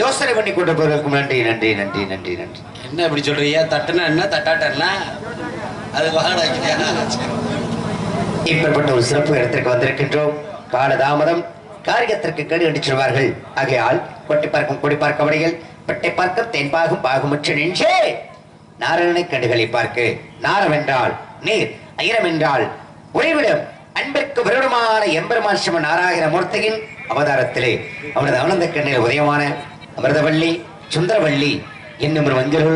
யோசனை பண்ணி கொண்டு போறதுக்கு நன்றி நன்றி நன்றி நன்றி நன்றி. என்ன இப்படி சொல்றீங்க? தட்டுனா என்ன? தட்டாட்டன்னா அது இப்படிப்பட்ட ஒரு சிறப்பு இடத்திற்கு வந்திருக்கின்றோம். காலதாமதம் காரியத்திற்கு கேடு அடிச்சிருவார்கள் ஆகையால் கொட்டி பார்க்கும் கொடி பார்க்க வடைகள் பெட்டை பார்க்க தேன்பாகும் பாகுமற்ற நின்றே. நாராயணனை கண்டுகளை பார்க்க நாரம் என்றால் நீர் ஐரம் என்றால் உறைவிடம் அன்பிற்கு பிரபலமான எம்பெருமான் சிவ நாராயண மூர்த்தியின் அவதாரத்திலே அவனது ஆனந்த கண்ணில் உதயமான அமிர்தவள்ளி சுந்தரவள்ளி என்னும் ஒரு மஞ்சள்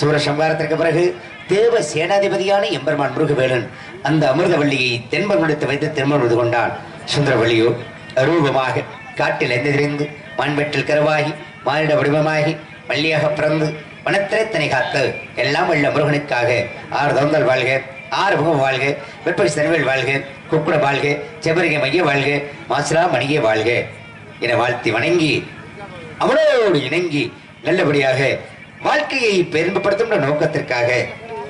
சூரசம்ஹாரத்திற்கு பிறகு தேவ சேனாதிபதியான எம்பெருமான் முருகவேலன் அந்த அமிர்தவள்ளியை தென்பகுடத்து வைத்து திருமணம் கொண்டான். சுந்தரவள்ளியோ அரூபமாக காட்டில் எந்திரிந்து மண்வெட்டில் கருவாகி மானிட வடிவமாகி வள்ளியாக பிறந்து வனத்திலே தனி காத்து எல்லாம் உள்ள முருகனுக்காக ஆறு தந்தல் வாழ்க. ஆறு முகம் வாழ்க வெப்படி சனிவேல் வாழ்க குக்குட வாழ்க செபரிகை மைய வாழ்க மாசிலா மணியே வாழ்க என வாழ்த்தி வணங்கி அவளோடு இணங்கி நல்லபடியாக வாழ்க்கையை பெருமைப்படுத்தும் நோக்கத்திற்காக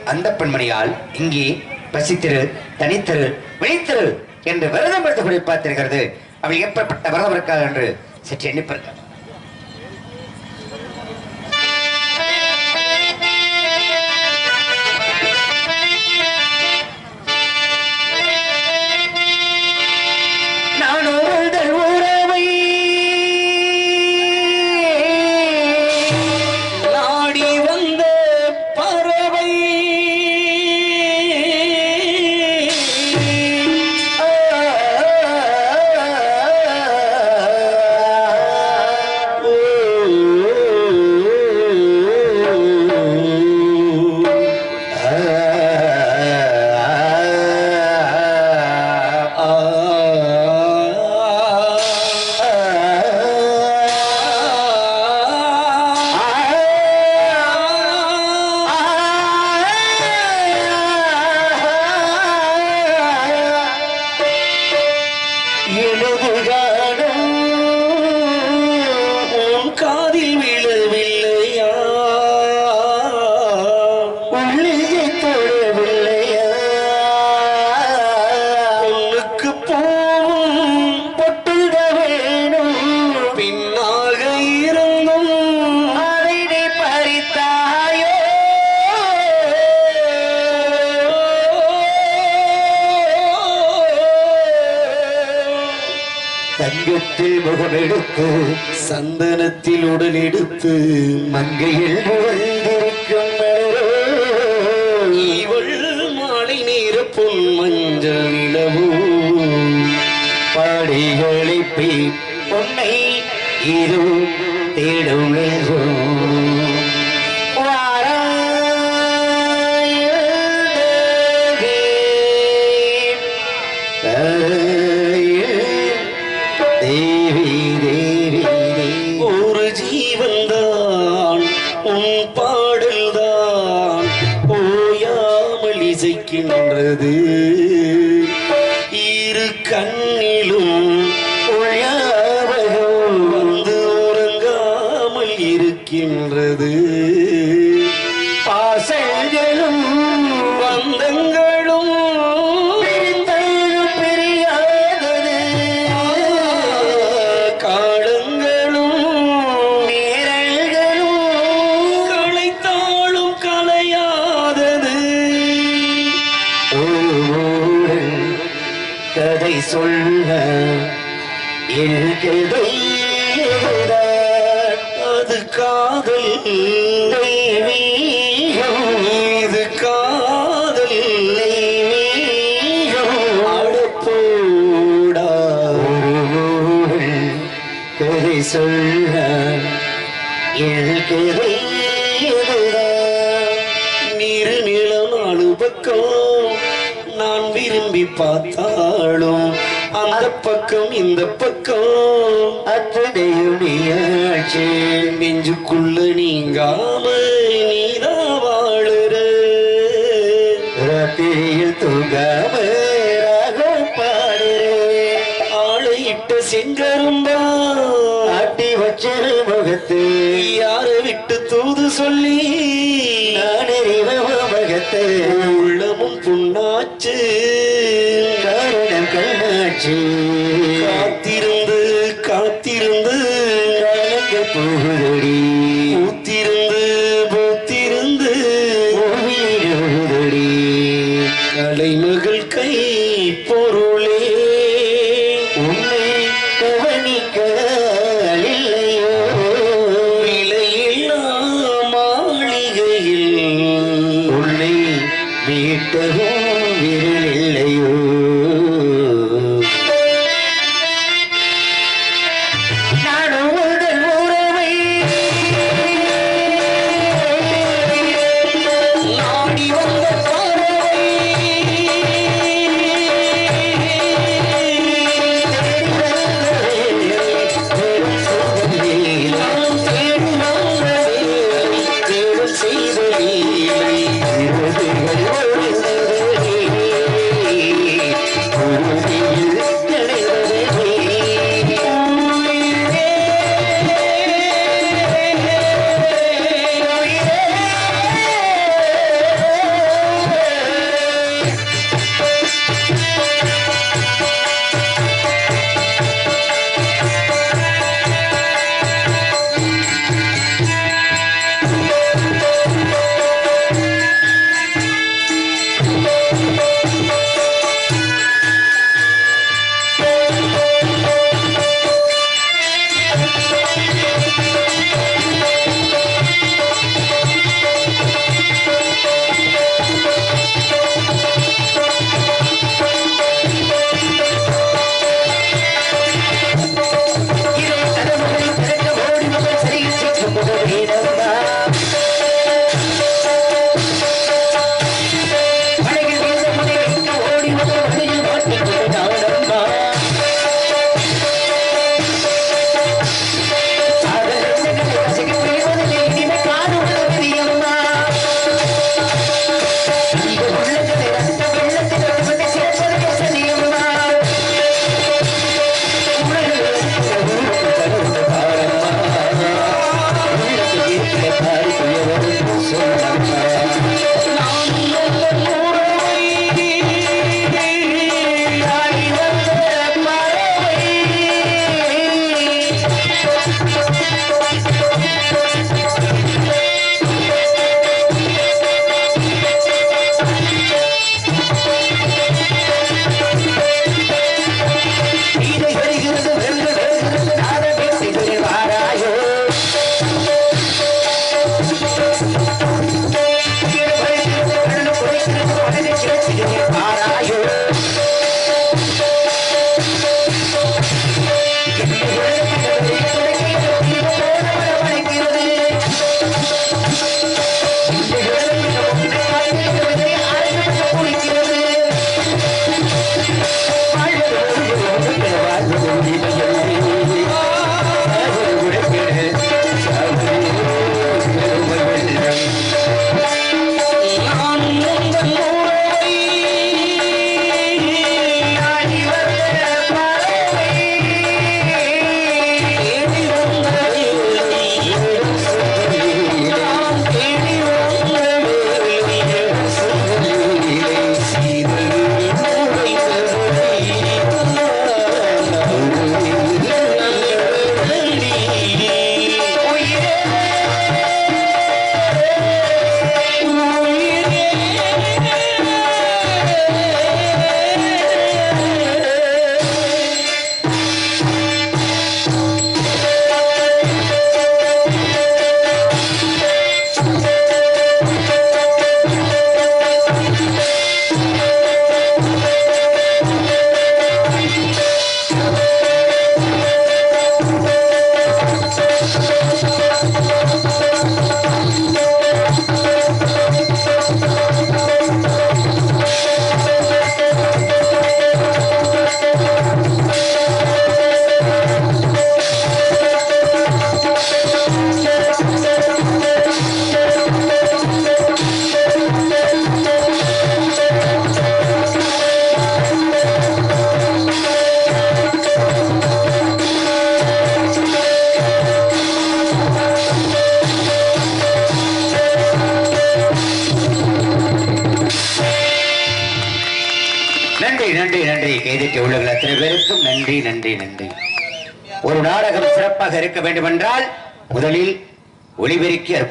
அந்த பெண்மணியால் இங்கே பசித்திரு தனித்தரு விழித்திரு என்று விரதம் எடுத்து குடிப்பாத்திருக்கிறது அவள் எப்படிப்பட்ட விரதம் இருக்காள் என்று சற்று எண்ணிப்பிருக்கிறார் சந்தனத்தில் உடல் எடுத்து மங்கையில் வந்திருக்கும் இவள் மாலை நேர பொன் மஞ்சள் நிலவோ. பாடைகளை பொன்னை இரு தேடும் ராத்திரியில் தூங்காம ராகம் பாடுறேன் செங்கரும்பா ஆட்டி வச்ச முகத்து யாரை விட்டு தூது சொல்லி நான் முகத்து உள்ளமும் புண்ணாச்சு காரணம் கண்ணாச்சு காத்திருந்து காத்திருந்து கலங்க போகுதடி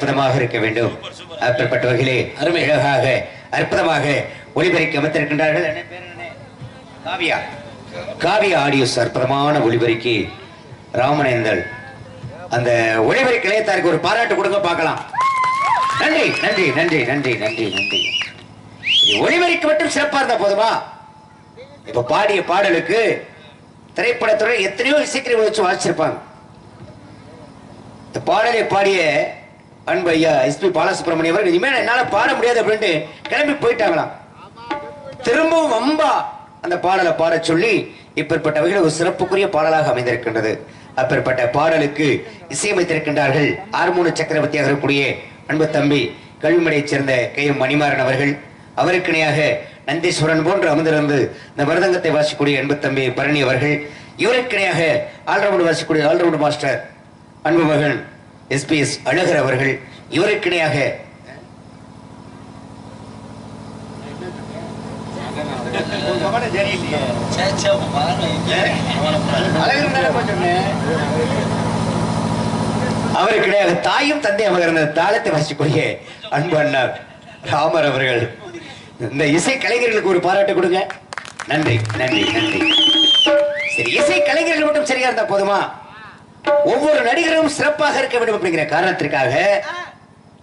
அற்புதமாக இருக்க வேண்டும். அப்படிப்பட்ட வகையிலே அருமை. அழகாக அற்புதமாக ஒளிபெருக்கி அமைத்திருக்கின்றார்கள்? காவியா. காவியா ஆடியோஸ் அற்புதமான ஒளிபெருக்கி ராமனேந்தல் அந்த ஒளிபெருக்கி நிலையத்தாருக்கு ஒரு பாராட்டு கொடுங்க பார்க்கலாம். நன்றி நன்றி நன்றி நன்றி நன்றி நன்றி. ஒளிபெருக்கி மட்டும் சிறப்பா இருந்தா போதுமா? இப்ப பாடிய பாடலுக்கு திரைப்படத்துறை எத்தனையோ இசைக்கருவி வச்சு வாசிச்சிருப்பாங்க இந்த பாடலை பாடிய அன்பு ஐயா எஸ்பி பாலசுப்ரமணியம் அவர்கள் இனிமேல் என்னால பாட முடியாது அப்படின்ட்டு கிளம்பி போயிட்டாங்களாம். திரும்பவும் அம்பா அந்த பாடலை பாடச் சொல்லி இப்பேற்பட்டவைகள் ஒரு சிறப்புக்குரிய பாடலாக அமைந்திருக்கின்றது. அப்பேற்பட்ட பாடலுக்கு இசையமைத்திருக்கின்றார்கள் ஆர்மூன சக்கரவர்த்தியாக இருக்கக்கூடிய அன்பு தம்பி கல்விமடையைச் சேர்ந்த கே எம் மணிமாறன் அவர்கள். அவருக்கு இணையாக நந்தீஸ்வரன் போன்று அமர்ந்திருந்து இந்த மருதங்கத்தை வாசிக்கக்கூடிய அன்பு தம்பி பரணி அவர்கள். இவருக்கு இணையாக ஆல்ரவுண்ட் வாசிக்கக்கூடிய ஆல்ரவுண்ட் மாஸ்டர் அன்பு மகன் எஸ்பிஎஸ் அழகர் அவர்கள் இவருக்கிணையாக அவருக்கு இடையாக தாயும் தந்தை அமர்ந்த தாளத்தை வாசிக்கூடிய அன்பு அண்ணா ராமர் அவர்கள். இந்த இசை கலைஞர்களுக்கு ஒரு பாராட்டு கொடுங்க. நன்றி நன்றி நன்றி. சரி இசை கலைஞர்கள் மட்டும் சரியா இருந்தா போதுமா? ஒவ்வொரு நடிகரும் சிறப்பாக இருக்க வேண்டும் அப்படிங்கிற காரணத்திற்காக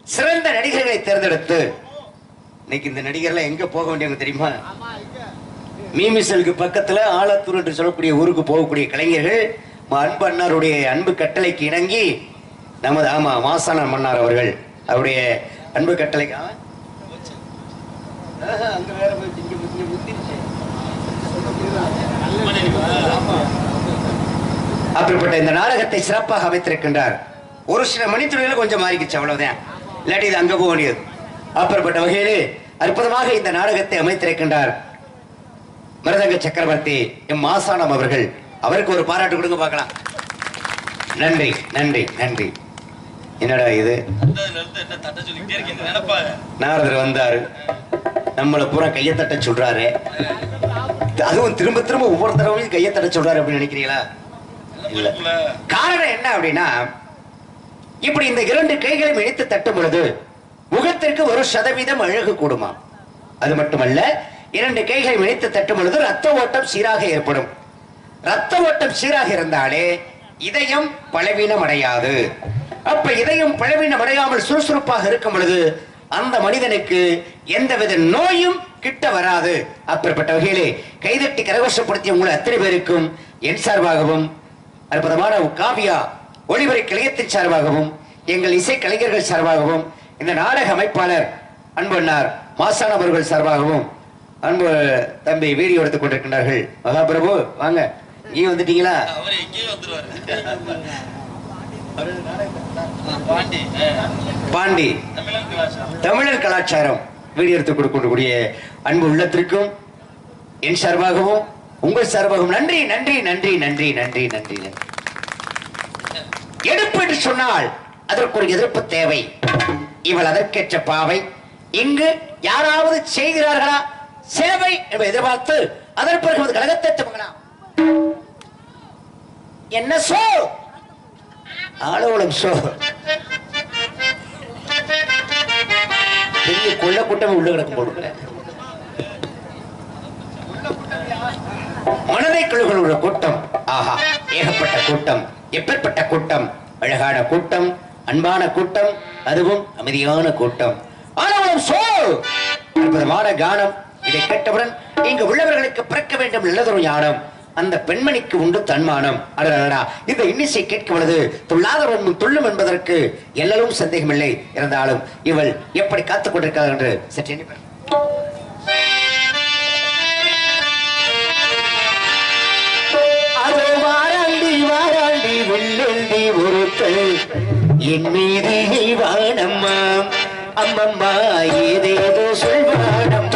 சிறந்த நடிகர்களை தேர்ந்தெடுத்து இன்னைக்கு இந்த நடிகர்லாம் எங்க போக வேண்டியவங்க தெரியுமா? மீமிசலுக்கு பக்கத்துல ஆலத்தூர் என்று சொல்லக்கூடிய ஊருக்கு போகக்கூடிய கலைஞர்கள் அன்பு அண்ணாருடைய அன்பு கட்டளைக்கு இணங்கி நமது ஆமா மாசான மன்னார் அவர்கள் அவருடைய அன்பு கட்டளைக்கு அங்க வேற போயிடுச்சு, இங்க இங்க முத்திருச்சு. அப்படிப்பட்ட இந்த நாடகத்தை சிறப்பாக அமைத்திருக்கின்றார். ஒரு சில மணித்துறையில கொஞ்சம் மாறிக்கிச்சு அவ்வளவுதான். இல்லாட்டி இது அங்க போக வேண்டியது. அப்படிப்பட்ட வகையிலே அற்புதமாக இந்த நாடகத்தை அமைத்திருக்கின்றார். மருதங்க சக்கரவர்த்தி எம் மாசானம் அவர்கள். அவருக்கு ஒரு பாராட்டு கொடுங்க பார்க்கலாம். நன்றி நன்றி நன்றி. என்னடா இது? நாரதர் வந்தாரு. நம்மளை பூரா கையை தட்ட சொல்றாரு. அதுவும் திரும்ப திரும்ப ஒவ்வொரு தடவையும் கையை தட்ட சொல்றாரு அப்படின்னு நினைக்கிறீங்களா? காரணம் என்ன அப்படின்னா இப்படி இந்த இரண்டு கைகளையும் இணைத்து தட்டும் பொழுது முகத்திற்கு ஒரு சதவீதம் அழகு கூடுமா அது மட்டுமல்ல இரண்டு கைகளை இணைத்து தட்டும் பொழுது ரத்த ஓட்டம் சீராக ஏற்படும். ரத்த ஓட்டம் சீராக இருந்தாலே இதயம் பலவீனம் அடையாது. அப்ப இதயம் பலவீனம் அடையாமல் சுறுசுறுப்பாக இருக்கும் பொழுது அந்த மனிதனுக்கு எந்தவித நோயும் கிட்ட வராது. அப்படிப்பட்ட வகையிலே கைதட்டி கரகோஷப்படுத்திய உங்களை அத்தனை பேருக்கும் என் சார்பாகவும் அற்புதமான காவியா ஒளிபரை கிளையத்தின் சார்பாகவும் எங்கள் இசை கலைஞர்கள் சார்பாகவும் இந்த நாடக அமைப்பாளர் அன்பண்ணார் மாசான் அவர்கள் சார்பாகவும் அன்பு தம்பி வீடியோ எடுத்துக் கொண்டிருக்கின்றார்கள். மகாபிரபு வாங்க. இங்கே வந்துட்டீங்களா? பாண்டி. தமிழர் கலாச்சாரம் வீடியோ எடுத்துக் கொடுக்கக்கூடிய அன்பு உள்ளத்திற்கும் என் சார்பாகவும் உங்கள் சார்பாகவும் நன்றி நன்றி நன்றி நன்றி நன்றி நன்றி நன்றி. எடுப்பு என்று சொன்னால் அதற்கு ஒரு எதிர்ப்பு தேவை. இவள் அதற்கேற்ற பாவை. இங்கு யாராவது செய்கிறார்களா? சேவை என்று எதிர்பார்த்து அதன் பிறகு கழகத்தை துவங்கலாம். என்ன சோ? ஆளுவலம் சோ. பெரிய கொள்ள கூட்டம் உள்ள கிடக்கும் போடுக்கிறேன் மனதை கொள்ளுகிற கூட்டம். ஆஹா ஏகப்பட்ட கூட்டம் எப்பேற்பட்ட கூட்டம் அழகான கூட்டம் அன்பான கூட்டம் அதுவும் அமைதியான கூட்டம். ஆனாலும் சோ அற்புதமான கானம். இதை கேட்டவுடன் இங்கு உள்ளவர்களுக்கு பிறக்க வேண்டும் நல்லதொரு ஞானம். அந்த பெண்மணிக்கு உண்டு தன்மானம். அடடா இந்த இன்னிசை கேட்கும் பொழுது துள்ளாத ஒன்றும் துள்ளும் என்பதற்கு எல்லலும் சந்தேகமில்லை. இருந்தாலும் இவள் எப்படி காத்துக் கொண்டிருக்கிறார் என்று சற்று வெள்ளெந்தி ஒருத்தல் என் மீது வானம்மா. அம்மம்மா ஏதேதோ சொல்வானம்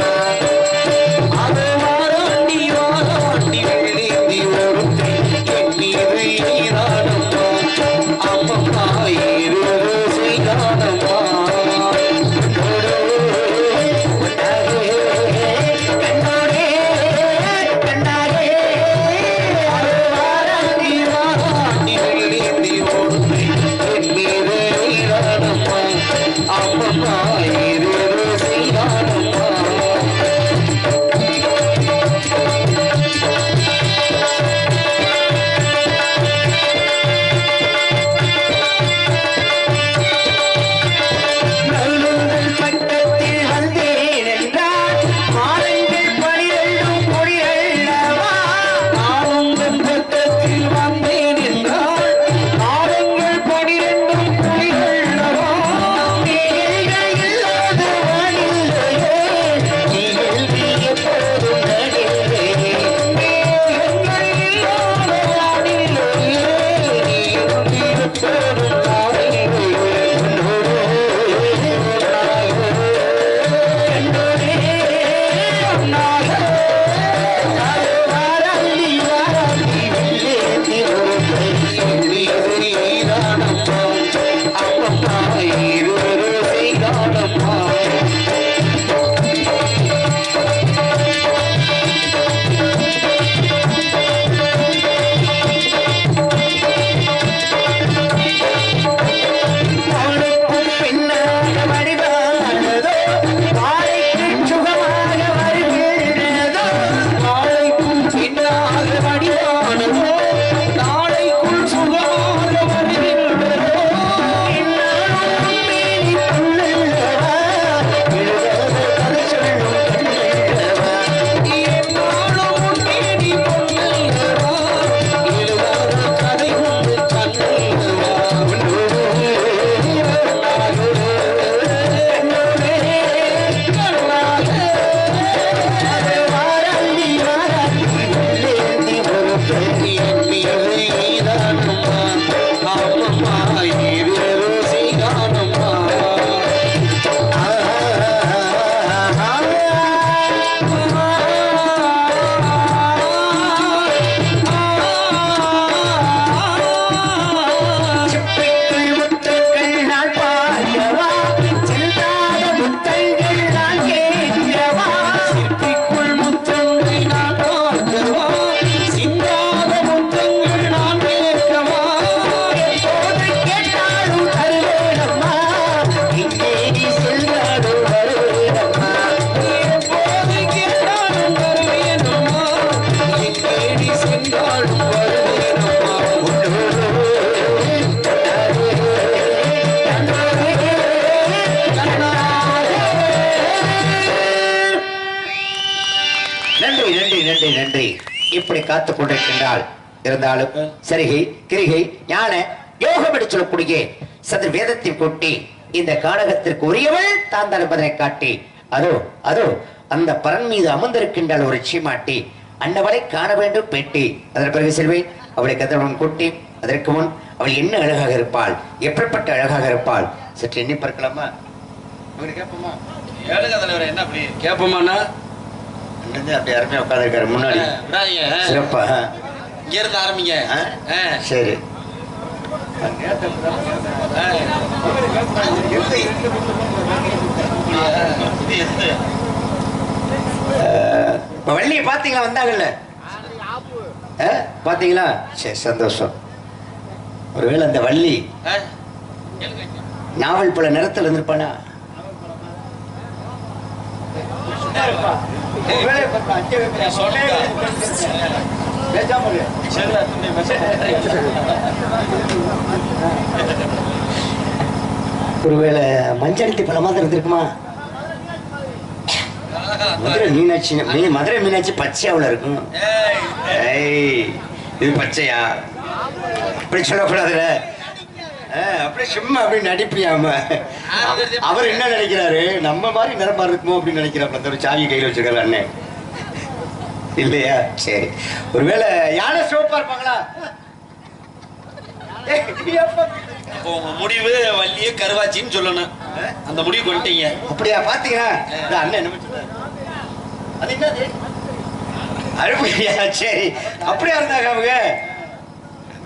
இப்படி காத்துக் கொண்டிருக்கின்றாள். இருந்தாலும் சரிகை கிரிகை ஞான யோகம் என்று சொல்லக்கூடிய சதுர் வேதத்தை கொட்டி இந்த கானகத்திற்கு உரியவள் தான் தான் என்பதனை காட்டி அதோ அதோ அந்த பரன் மீது அமர்ந்திருக்கின்றாள் ஒரு சீமாட்டி. அன்னவளை காண வேண்டும் பெட்டி. அதன் பிறகு செல்வேன் அவளை கதிரவன் கொட்டி அதற்கு முன் அவள் என்ன அழகாக இருப்பாள் எப்படிப்பட்ட அழகாக இருப்பாள். சற்று எண்ணி பார்க்கலாமா? கேட்போமா? தலைவர் என்ன அப்படி? கேட்போமாண்ணா? அண்ணன் அப்படி அருமையா உட்காந்துருக்காரு முன்னாடி. சிறப்பா. இங்க இருந்து ஆரம்பிங்க. சரி. இப்ப வள்ளியை பாத்தீங்களா? வந்தாங்கல்ல? அஹ், பாத்தீங்களா? சரி சந்தோஷம். ஒருவேளை அந்த வள்ளி? நாவல் பல நிறத்தில் இருந்திருப்பானா? ஒருவேளை மஞ்சள் பழமா தான் இருந்திருக்குமா? மதுரை மீனாட்சி மீன் மதுரை மீனாட்சி பச்சையாவில் இருக்கும். ஏய், இது பச்சையா? அப்படி சொல்லக்கூடாதுல்ல. அப்படி சும்மா அப்படி நடிப்பியாம. அவர் என்ன நினைக்கிறாரு? நம்ம மாதிரி நிரம்பா இருக்குமோ அப்படின்னு நினைக்கிறாப்ல அந்த ஒரு சாவி கையில் வச்சிருக்காரு அண்ணன் இல்லையா? சரி. ஒருவேளை யானை சிவப்பா இருப்பாங்களா? முடிவு வள்ளியே கருவாச்சின்னு சொல்லணும். அந்த முடிவு கொண்டுட்டீங்க அப்படியா பாத்தீங்களா? இந்த அண்ணன் என்ன? அது என்னது? அழுப்பையா சரி. அப்படியா இருந்தாங்க அவங்க?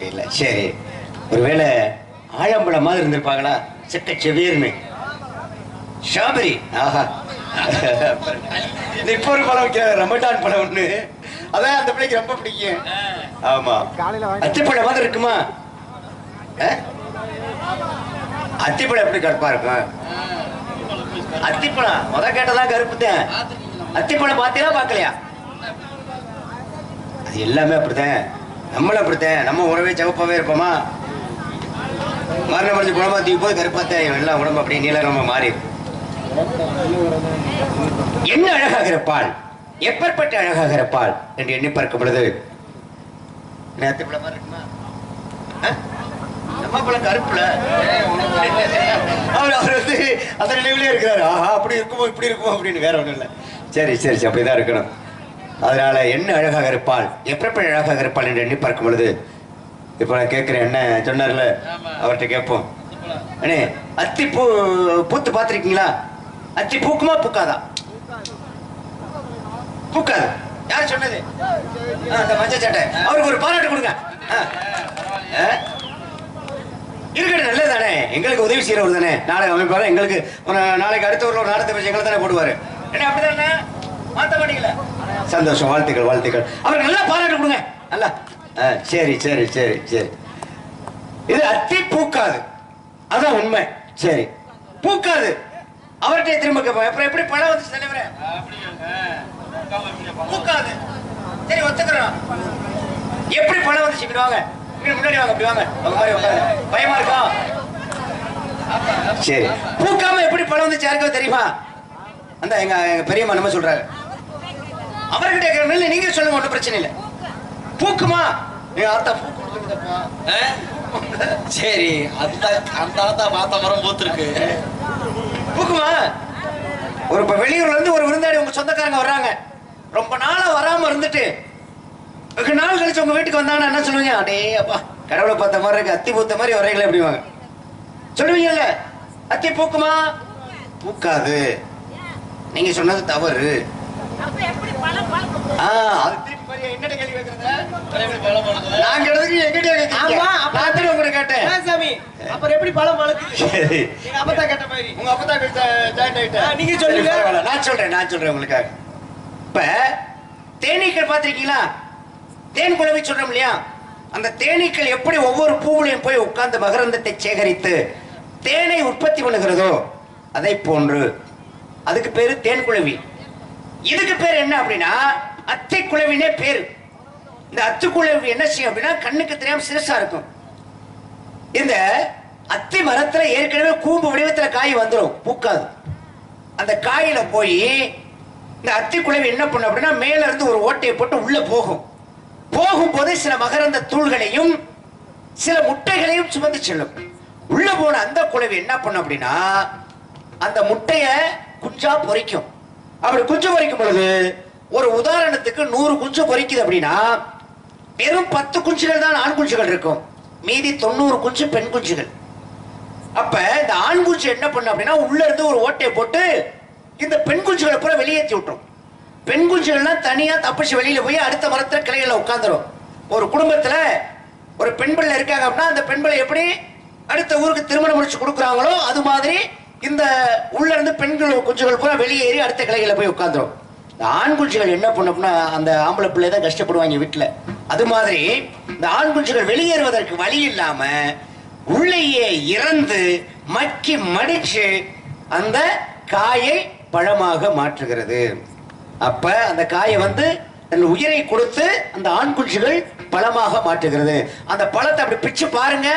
இல்ல சரி. ஒருவேளை ஆழம்பழம் மாதிரி இருந்திருப்பாங்களா? செக்க செவீர்னு ஷாபரி. ஆஹா. இப்போ ஒரு பழம் வைக்கிற ரமட்டான் பழம் ஒண்ணு. அதான் அந்த பிள்ளைக்கு ரொம்ப பிடிக்கும். ஆமா. அத்திப்பழம் மாதிரி இருக்குமா? அத்திப்பழம் எப்படி கருப்பா இருக்கும்? அத்திப்பழம். முத கேட்டதான் கருப்புத்தேன் அத்திப்பழம் பார்த்தீங்களா பார்க்கலையா? அது எல்லாமே அப்படித்தான். நம்மளும் அப்படித்தான். நம்ம உறவே சிவப்பாவே இருப்போமா? மரண முடிஞ்சு குணமா தூக்கி போய் கருப்பாத்தான் எல்லாம் உடம்பு அப்படியே நீலரமா மாறி. என்ன அழகாக இருப்பாள் எப்பற்பட்ட அழகாக இருப்பாள் என்று எண்ணி பார்க்கும் பொழுது என்ன அத்திப்பழம் இருக்குமா? நம்ம பழம் கருப்புல. அவர் அவர் வந்து அந்த நினைவுலயே இருக்கிறாரு. ஆஹா அப்படி இருக்குமோ இப்படி இருக்குமோ அப்படின்னு வேற ஒண்ணும் இல்லை. சரி சரி சரி அப்படிதான் இருக்கணும். அதனால என்ன அழகாக இருப்பாள் எப்படிப்பட்ட அழகாக இருப்பாள் என்று எண்ணி பார்க்கும் பொழுது இப்ப நான் கேட்கிறேன் என்ன சொன்னார்ல. அவர்கிட்ட கேட்போம். அண்ணே அத்தி பூ பூத்து பார்த்திருக்கீங்களா? அத்தி பூக்குமா பூக்காதா? பூக்காது. யார் சொன்னது? அந்த மஞ்சள் சட்டை அவருக்கு ஒரு பாராட்டு கொடுங்க? இருக்கட்டும் நல்லது தானே எங்களுக்கு உதவி செய்யறவர் தானே. நாளைக்கு அமைப்பாரு எங்களுக்கு ஒரு நாளைக்கு அடுத்த ஒரு நாடகத்தை வச்சு எங்களை தானே போடுவாரு. என்ன அப்படிதானே மாத்த மாட்டீங்களா? சந்தோஷம் வாழ்த்துக்கள் வாழ்த்துக்கள். அவருக்கு நல்லா பாராட்டு கொடுங்க. நல்லா சரி சரி சரி சரி. இது அத்தி பூக்காது. அதான் உண்மை. சரி. பூக்காது. அவர்கிட்ட திரும்ப கேட்போம் அப்புறம் எப்படி பழம் வந்து தலைவரே? பூக்காது. சரி ஒத்துக்கிறோம். எப்படி பணம் வந்துச்சு? இப்படி வாங்க. இப்படி முன்னாடி வாங்க இப்படி வாங்க. மாதிரி உட்காருங்க. பயமா இருக்கா? சரி. பூக்காம எப்படி பணம் வந்துச்சு? யாருக்கோ தெரியுமா? அந்த எங்க எங்க பெரியம்மா நம்ம சொல்றாரு. அவர்கிட்ட கேட்கறேன் இல்லை நீங்க சொல்லுங்க ஒன்றும் பிரச்சனை இல்லை. பூக்குமா? சரி அந்த அந்த ஆத்தா மாத்த மரம் பூத்துருக்கு. பூக்குமா? ஒரு இப்ப வெளியூர்ல இருந்து ஒரு விருந்தாடி உங்க சொந்தக்காரங்க வர்றாங்க. ரொம்ப நாளா வராம இருந்துட்டு வெகு நாள் கழிச்சு உங்க வீட்டுக்கு வந்தாங்கன்னா என்ன சொல்லுவீங்க? அடே அப்பா கடவுளை பார்த்த மாதிரி இருக்கு அத்தி பூத்த மாதிரி வரைகளை எப்படிவாங்க சொல்லுவீங்கல்ல அத்தி பூக்குமா? பூக்காது. நீங்க சொன்னது தவறு. நீங்க சொல்லுங்க. நான் சொல்றேன் நான் சொல்றேன் உங்களுக்காக. இப்ப தேனீக்கள் பார்த்திருக்கீங்களா? தேன் குழவி சொல்றோம் இல்லையா? அந்த தேனீக்கள் எப்படி ஒவ்வொரு பூவிலையும் போய் உட்கார்ந்து மகரந்தத்தை சேகரித்து தேனை உற்பத்தி பண்ணுகிறதோ அதை போன்று. அதுக்கு பேரு தேன் குழவி. இதுக்கு பேர் என்ன அப்படின்னா அத்தை குழவினே பேரு. இந்த அத்து குழவி என்ன செய்யும் அப்படின்னா கண்ணுக்கு தெரியாம சிறுசா இருக்கும். இந்த அத்தி மரத்துல ஏற்கனவே கூம்பு வடிவத்துல காய் வந்துடும் பூக்காது. அந்த காயில போய் இந்த அத்தி குழவி என்ன பண்ணும் அப்படின்னா மேல இருந்து ஒரு ஓட்டையை போட்டு உள்ள போகும். போகும்போது சில மகரந்த தூள்களையும் சில முட்டைகளையும் சுமந்து செல்லும். உள்ள போன அந்த குழவி என்ன பண்ணும் அப்படின்னா அந்த முட்டைய குஞ்சா பொரிக்கும் அப்படி குஞ்சு பொரிக்கும் பொழுது ஒரு உதாரணத்துக்கு நூறு குஞ்சு பொரிக்குது அப்படின்னா வெறும் பத்து குஞ்சுகள் தான் ஆண் குஞ்சுகள் இருக்கும். மீதி தொண்ணூறு குஞ்சு பெண் குஞ்சுகள். அப்ப இந்த ஆண் குஞ்சு என்ன பண்ணும் அப்படின்னா உள்ள இருந்து ஒரு ஓட்டையை போட்டு இந்த பெண் குஞ்சுகளை பூரா வெளியேற்றி விட்டுரும். பெண் குஞ்சுகள்லாம் தனியா தப்பிச்சு வெளியில போய் அடுத்த மரத்துல கிளையில உட்காந்துரும் ஒரு குடும்பத்துல ஒரு பெண் பிள்ளை இருக்காங்க அப்படின்னா அந்த பெண் பிள்ளை எப்படி? அடுத்த ஊருக்கு திருமணம் முடிச்சு கொடுக்குறாங்களோ அது மாதிரி இந்த உள்ள இருந்து பெண்கள் குஞ்சுகள் பூரா வெளியேறி அடுத்த கிளைகளில் போய் உட்காந்துரும் இந்த ஆண் குஞ்சுகள் என்ன பண்ணும்னா அந்த ஆம்பளை பிள்ளை தான் கஷ்டப்படுவாங்க வீட்டில். அது மாதிரி இந்த ஆண் குஞ்சுகள் வெளியேறுவதற்கு வழி இல்லாம உள்ளேயே இறந்து மக்கி மடிச்சு அந்த காயை பழமாக மாற்றுகிறது. அப்ப அந்த காயை வந்து தன் உயிரை கொடுத்து அந்த ஆண் குஞ்சுகள் பழமாக மாற்றுகிறது. அந்த பழத்தை அப்படி பிச்சு பாருங்க.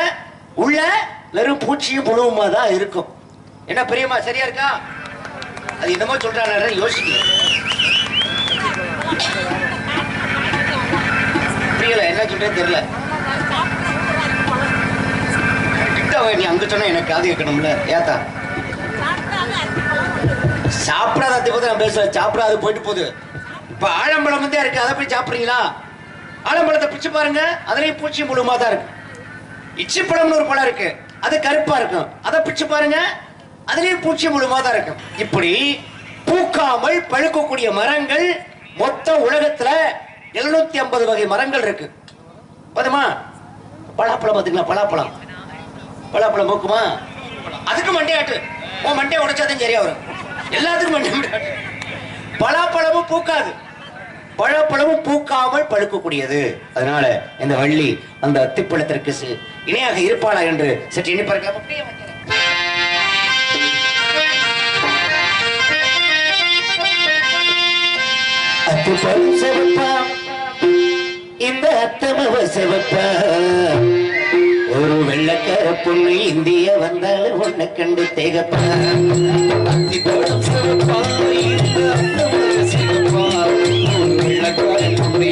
உள்ள வெறும் பூச்சியும் புழுவுமா தான் இருக்கும். என்ன பெரியம்மா சரியா இருக்கா? அது என்னமோ சொல்றாங்க யோசிக்கல. புரியல என்ன சொல்றேன்னு தெரியல. கிட்ட நீ அங்க சொன்ன எனக்கு காது கேட்கணும்ல. ஏத்தா. சாப்பிடாத அதை பத்தி நான் பேசல. சாப்பிடாது போயிட்டு போகுது. இப்ப ஆழம்பழம் வந்து இருக்கு அதை போய் சாப்பிடுறீங்களா? ஆழம்பழத்தை பிச்சு பாருங்க. அதுலயும் பூச்சி மூலமா தான் இருக்கு. இச்சி பழம்னு ஒரு பழம் இருக்கு. அது கருப்பா இருக்கும். அதை பிச்சு பாருங்க. அதுலயும் பூச்சி முழுமா தான் இருக்கும். இப்படி பூக்காமல் பழுக்கக்கூடிய மரங்கள் மொத்த உலகத்துல 750 ஐம்பது வகை மரங்கள் இருக்கு. போதுமா? பலாப்பழம் பாத்தீங்களா பலாப்பழம். பலாப்பழம் போக்குமா? அதுக்கு மண்டையாட்டு உன் மண்டையை உடைச்சாதான் சரியா வரும். எல்லாத்துக்கும் மண்டை பலாப்பழமும் பூக்காது. பழப்பழமும் பூக்காமல் பழுக்கக்கூடியது. அதனால இந்த வள்ளி அந்த அத்திப்பழத்திற்கு இணையாக இருப்பாளா என்று சற்று எண்ணி அத்து அப்படியே வைக்கிறேன். சிவப்பா இந்த அத்தமவ சிவப்பா ஒரு வெள்ளக்கார பொண்ணு இந்திய வந்தாலும் உன்னை கண்டு தேகப்பா அத்திப்பழம் சிவப்பா, இந்த அத்தமவ சிவப்பா. ஒரு வெள்ளைக்காரன் பொண்ணு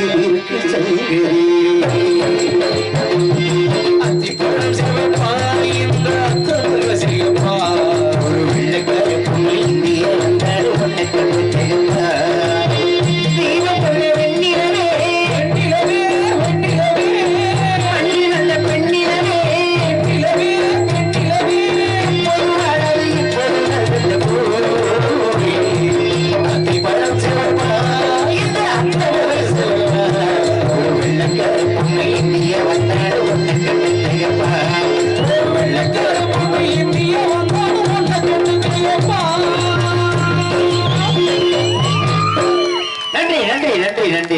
के चल गई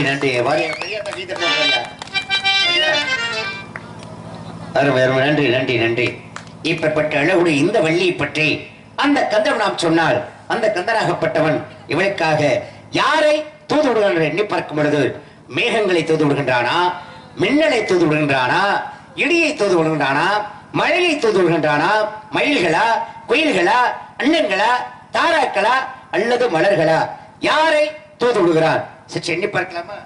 நன்றி நன்றி அருமை அருமை. நன்றி நன்றி நன்றி. இப்பப்பட்ட அழகுடைய இந்த வள்ளியை பற்றி அந்த கந்தம் நாம் சொன்னால் அந்த கந்தனாகப்பட்டவன் இவளுக்காக யாரை தூது விடுகின்ற எண்ணி பார்க்கும் பொழுது மேகங்களை தூது விடுகின்றானா மின்னலை தூது விடுகின்றானா இடியை தூது விடுகின்றானா மழையை தூது விடுகின்றானா மயில்களா குயில்களா அண்ணன்களா தாராக்களா அல்லது மலர்களா? யாரை தூது விடுகிறான் சற்று எண்ணி பார்க்கலாமா